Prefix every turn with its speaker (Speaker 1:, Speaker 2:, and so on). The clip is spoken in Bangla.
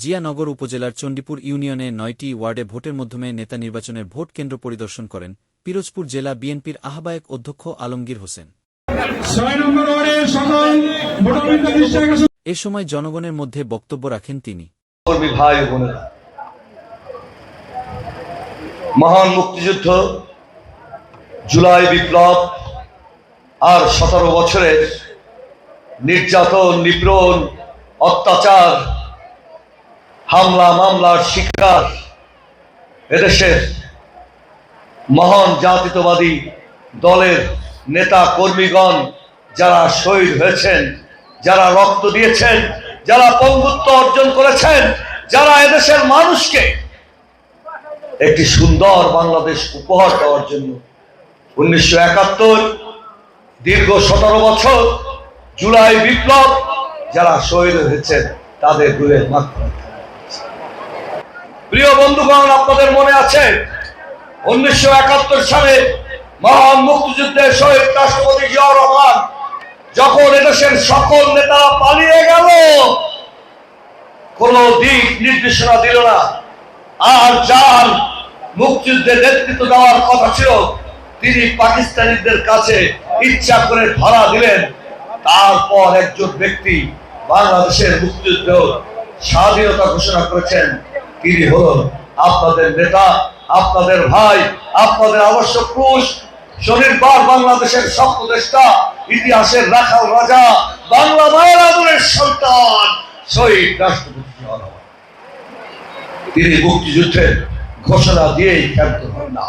Speaker 1: জিয়ানগর উপজেলার চণ্ডীপুর ইউনিয়নে নয়টি ওয়ার্ডে ভোটের মাধ্যমে নেতা নির্বাচনের ভোট কেন্দ্র পরিদর্শন করেন পিরোজপুর জেলা বিএনপির আহ্বায়ক অধ্যক্ষ আলমগীর হোসেন। এ সময় জনগণের মধ্যে বক্তব্য রাখেন তিনি।
Speaker 2: মহান মুক্তিযুদ্ধ জুলাই বিপ্লব আর সতেরো বছরের নির্যাতন নিপীড়ন অত্যাচার হামলা, মামলার শিকার এদেশের মহান জাতীয়তাবাদী দলের নেতা, কর্মীগণ যারা শহীদ হয়েছেন, যারা রক্ত দিয়েছেন, যারা পঙ্গুত্ব অর্জন করেছেন, যারা এদেশের মানুষকে একটি সুন্দর বাংলাদেশ উপহার দেওয়ার জন্য উনিশশো একাত্তর, দীর্ঘ সতেরো বছর, জুলাই বিপ্লব, যারা শহীদ হয়েছেন, তাদের দূরের মাধ্যমে প্রিয় বন্ধুগণ, আপনাদের মনে আছে উনিশশো একাত্তর সালে মহান মুক্তিযুদ্ধের শহীদ রাষ্ট্রপতি জিয়াউর রহমান যখন এদেশের সকল নেতারা পালিয়ে গেল, কোন দিক নির্দেশনা দিল না। আর যার মুক্তিযুদ্ধের নেতৃত্ব দেওয়ার কথা ছিল, তিনি পাকিস্তানিদের কাছে ইচ্ছা করে ধরা দিলেন। তারপর একজন ব্যক্তি বাংলাদেশের মুক্তিযুদ্ধ স্বাধীনতা ঘোষণা করেছেন। তিনি হলেন আপনাদের নেতা, আপনাদের ভাই, আপনাদের পুরুষ বাংলাদেশের স্বপ্নদেষ্টা, ইতিহাসের রাখাল রাজা, বাংলা মায়ের আদরের সন্তান শহীদ রাষ্ট্রপতি তিনি মুক্তিযুদ্ধের ঘোষণা দিয়েই ক্ষান্ত হন না।